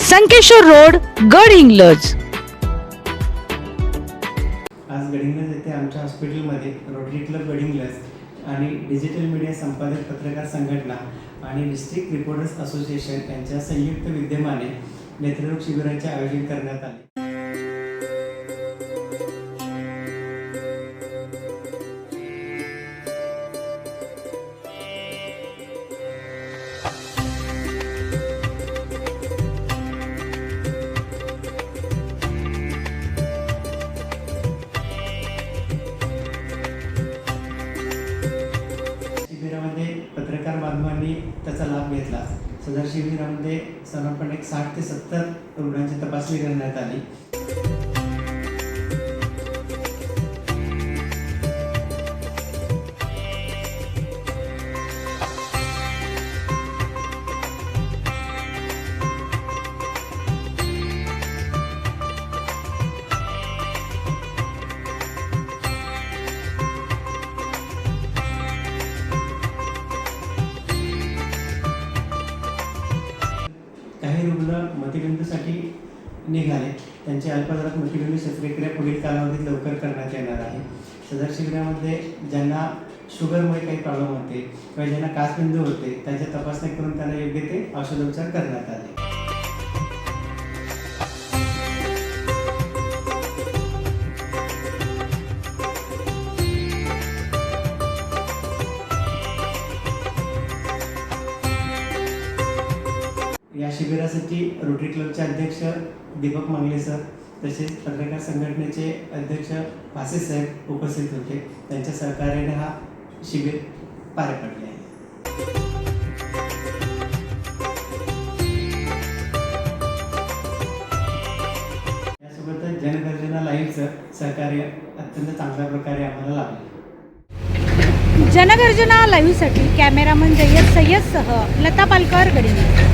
Sankeshwar road Gadhinglaj. आज गडिंग्लज येथे आमच्या हॉस्पिटलमध्ये रोटरी क्लब गडिंग्लज आणि डिजिटल मीडिया संपादक पत्रकार संघटना आणि डिस्ट्रिक्ट रिपोर्टर्स असोसिएशन यांच्या संयुक्त विद्यमाने नेत्ररोग शिबिराचे आयोजन करण्यात आले. त्याच्यामध्ये पत्रकार बांधवांनी त्याचा लाभ घेतला. सदर शिबिरामध्ये साधारणपणे एक साठ ते सत्तर रुग्णांची तपासणी करण्यात आली. काही रुग्ण निघाले. त्यांची अल्पदरात मतिबिंदू शस्त्रक्रिया पुढील कालावधीत लवकर करण्यात येणार आहे. सदर शिबिरामध्ये ज्यांना शुगरमुळे काही प्रॉब्लेम होते किंवा ज्यांना कासबिंदू होते त्यांच्या तपासणी करून त्यांना योग्य ते औषधोपचार करण्यात आले. या शिबिरासाठी रोटरी क्लबचे अध्यक्ष दीपक मंगले सर तसेच पत्रकार संघटनेचे अध्यक्ष भासे साहेब उपस्थित होते. त्यांच्या सहकार्याने हा शिबिर पार पडले आहे. यासोबतच जनगर्जना लाईव्हचं सहकार्य अत्यंत चांगल्या प्रकारे आम्हाला लाभलं. जनगर्जना लाईव्हसाठी कॅमेरामन जय्यद सय्यदसह लता पालकर गडिंग